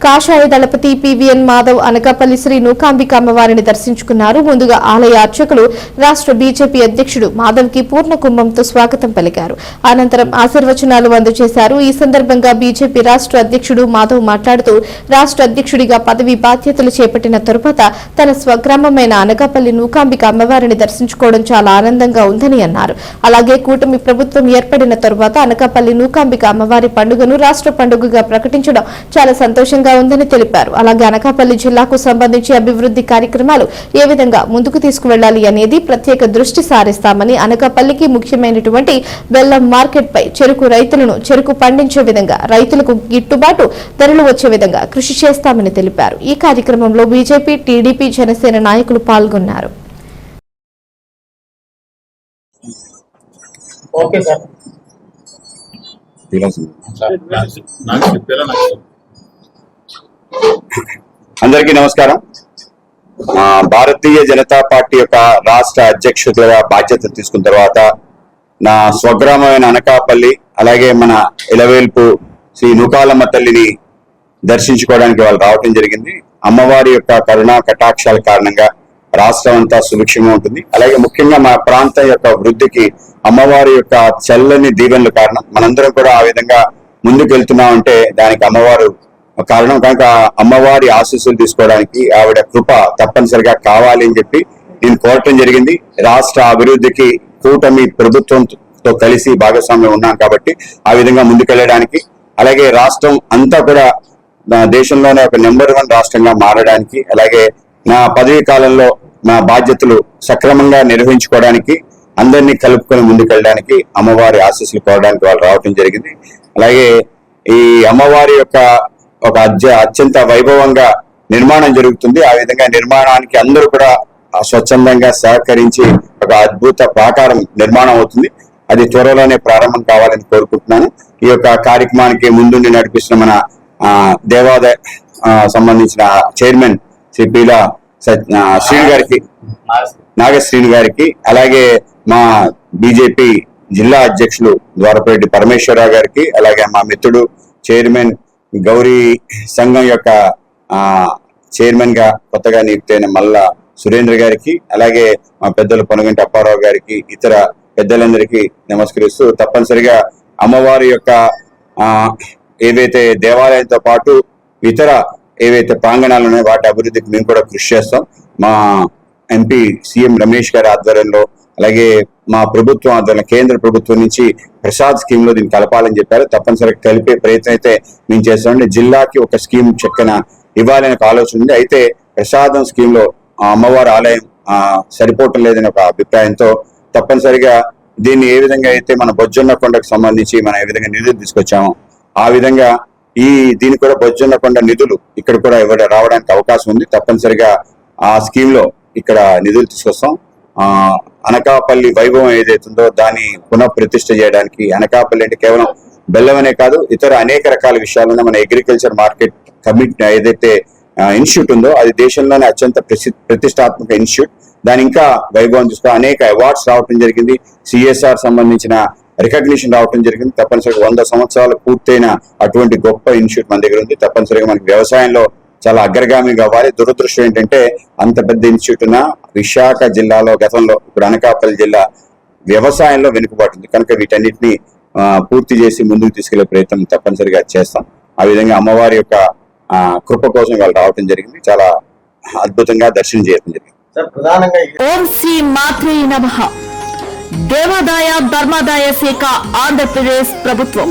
కాషాయ దళపతి పివిఎన్ మాధవ్ అనకాపల్లి శ్రీ నూకాంబిక అమ్మవారిని దర్శించుకున్నారు. ముందుగా ఆలయ అర్చకులు రాష్ట్ర బీజేపీ అధ్యక్షుడు మాధవ్కి పూర్ణ కుంభంతో స్వాగతం పలికారు. అనంతరం ఆశీర్వచనాలు అందజేశారు. ఈ సందర్భంగా బీజేపీ రాష్ట్ర అధ్యక్షుడు మాధవ్ మాట్లాడుతూ రాష్ట్ర అధ్యక్షుడిగా పదవి బాధ్యతలు చేపట్టిన తరువాత తన స్వగ్రామమైన అనకాపల్లి నూకాంబిక అమ్మవారిని దర్శించుకోవడం చాలా ఆనందంగా ఉందని అన్నారు. అలాగే కూటమి ప్రభుత్వం ఏర్పడిన తరువాత అనకాపల్లి నూకాంబిక అమ్మవారి పండుగను రాష్ట్ర పండుగగా ప్రకటించడం చాలా సంతోషంగా ఉందని తెలిపారు. అలాగే అనకాపల్లి జిల్లాకు సంబంధించి అభివృద్ధి కార్యక్రమాలు ఏ విధంగా ముందుకు తీసుకువెళ్ళాలి అనేది ప్రత్యేక దృష్టి సారిస్తామని అనకాపల్లికి ముఖ్యమైనటువంటి బెల్లం మార్కెట్ పై చెరుకు రైతులను చెరుకు పండించే విధంగా రైతులకు గిట్టుబాటు ధరలు వచ్చే విధంగా కృషి చేస్తామని తెలిపారు. ఈ కార్యక్రమంలో బీజేపీ టీడీపీ జనసేన నాయకులు పాల్గొన్నారు. Okay sir. అందరికీ నమస్కారం. ఆ, భారతీయ జనతా పార్టీ యొక్క రాష్ట్ర అధ్యక్షుడిగా బాధ్యత తీసుకున్న తర్వాత నా స్వగ్రామమైన అనకాపల్లి అలాగే మన ఇలవేల్పు శ్రీ నూకాలమ్మ తల్లిని దర్శించుకోవడానికి వాళ్ళు రావటం జరిగింది. అమ్మవారి యొక్క కరుణా కటాక్షాల కారణంగా రాష్ట్రం అంతా సుభిక్షంగా ఉంటుంది. అలాగే ముఖ్యంగా మా ప్రాంతం యొక్క వృద్ధికి అమ్మవారి యొక్క చల్లని దీవెనల కారణం. మనందరం కూడా ఆ విధంగా ముందుకు వెళ్తున్నామంటే దానికి అమ్మవారు కారణం కనుక అమ్మవారి ఆశీస్సులు తీసుకోవడానికి ఆవిడ కృప తప్పనిసరిగా కావాలి అని చెప్పి నేను కోరటం జరిగింది. రాష్ట్ర అభివృద్ధికి కూటమి ప్రభుత్వంతో కలిసి భాగస్వామ్యం ఉన్నాం కాబట్టి ఆ విధంగా ముందుకెళ్ళడానికి అలాగే రాష్ట్రం అంతా కూడా నా దేశంలోనే ఒక నెంబర్ వన్ రాష్ట్రంగా మారడానికి అలాగే నా పదవీ కాలంలో నా బాధ్యతలు సక్రమంగా నిర్వహించుకోవడానికి అందరినీ కలుపుకొని ముందుకెళ్ళడానికి అమ్మవారి ఆశీస్సులు కోరడానికి వాళ్ళు రావటం జరిగింది. అలాగే ఈ అమ్మవారి యొక్క ఒక అత్య అత్యంత వైభవంగా నిర్మాణం జరుగుతుంది. ఆ విధంగా నిర్మాణానికి అందరూ కూడా స్వచ్ఛందంగా సహకరించి ఒక అద్భుత ప్రాకారం నిర్మాణం అవుతుంది. అది త్వరలోనే ప్రారంభం కావాలని కోరుకుంటున్నాను. ఈ యొక్క కార్యక్రమానికి ముందుండి నడిపిస్తున్న మన ఆ, దేవాదాయ సంబంధించిన చైర్మన్ శ్రీ పీల శ్రీను గారికి నాగశ్రీని గారికి అలాగే మా బీజేపీ జిల్లా అధ్యక్షులు ద్వారపరెడ్డి పరమేశ్వరరావు గారికి అలాగే మా మిత్రుడు చైర్మన్ గౌరీ సంఘం యొక్క చైర్మన్గా కొత్తగా నియుక్తైన మల్ల సురేంద్ర గారికి అలాగే మా పెద్దలు పొనగంటి అప్పారావు గారికి ఇతర పెద్దలందరికీ నమస్కరిస్తూ తప్పనిసరిగా అమ్మవారి యొక్క ఏవైతే దేవాలయంతో పాటు ఇతర ఏవైతే ప్రాంగణాలు ఉన్నాయో వాటి అభివృద్ధికి మేము కూడా కృషి చేస్తాం. మా ఎంపీ సీఎం రమేష్ గారి ఆధ్వర్యంలో అలాగే మా ప్రభుత్వం ఆధ్వర్యంలో కేంద్ర ప్రభుత్వం నుంచి ప్రసాద్ స్కీమ్లో దీన్ని కలపాలని చెప్పారు. తప్పనిసరిగా కలిపే ప్రయత్నం అయితే మేము చేస్తామండి జిల్లాకి ఒక స్కీమ్ చక్కన ఇవ్వాలని ఒక ఆలోచన ఉంది. అయితే ప్రసాదం స్కీమ్లో అమ్మవారి ఆలయం సరిపోవటం లేదని ఒక అభిప్రాయంతో తప్పనిసరిగా దీన్ని ఏ విధంగా అయితే మన బొజ్జొన్న కొండకు సంబంధించి మనం ఏ విధంగా నిధులు తీసుకొచ్చామో ఆ విధంగా ఈ దీనికి కూడా బొజ్జొన్న కొండ నిధులు ఇక్కడ కూడా ఇవ్వడం రావడానికి అవకాశం ఉంది. తప్పనిసరిగా ఆ స్కీమ్లో ఇక్కడ నిధులు తీసుకొస్తాం. అనకాపల్లి వైభవం ఏదైతుందో దాన్ని పునః ప్రతిష్ట చేయడానికి అనకాపల్లి అంటే కేవలం బెల్లమనే కాదు ఇతర అనేక రకాల విషయాలను మన అగ్రికల్చర్ మార్కెట్ కమిట్ ఏదైతే ఇన్స్టిట్యూట్ ఉందో అది దేశంలోనే అత్యంత ప్రసి- ప్రతిష్టాత్మక ఇన్స్టిట్యూట్ దాని ఇంకా వైభవం చూస్తూ అనేక అవార్డ్స్ రావటం జరిగింది. సిఎస్ఆర్ సంబంధించిన రికగ్నిషన్ రావటం జరిగింది. తప్పనిసరిగా వంద సంవత్సరాలు పూర్తయిన అటువంటి గొప్ప ఇన్స్టిట్యూట్ మన దగ్గర ఉంది. తప్పనిసరిగా మనకి వ్యవసాయంలో చాలా అగ్రగామి కావాలి దురదృష్టం ఏంటంటే అంత పెద్ద ఇన్స్టిట్యూట్ ఉన్న విశాఖ జిల్లాలో గతంలో ఇప్పుడు అనకాపల్లి జిల్లా వ్యవసాయంలో వెనుకబాటుంది కనుక వీటన్నిటిని పూర్తి చేసి ముందుకు తీసుకెళ్ళే ప్రయత్నం తప్పనిసరిగా చేస్తాం. ఆ విధంగా అమ్మవారి యొక్క ఆ, కృప కోసం వాళ్ళు రావటం జరిగింది. చాలా అద్భుతంగా దర్శనం చేయడం జరిగింది. సార్ ప్రధానంగా ఈ- ఓం శ్రీ మాత్రే నమ. దేవాదాయ ధర్మాదాయ శాఖ ఆంధ్రప్రదేశ్ ప్రభుత్వం.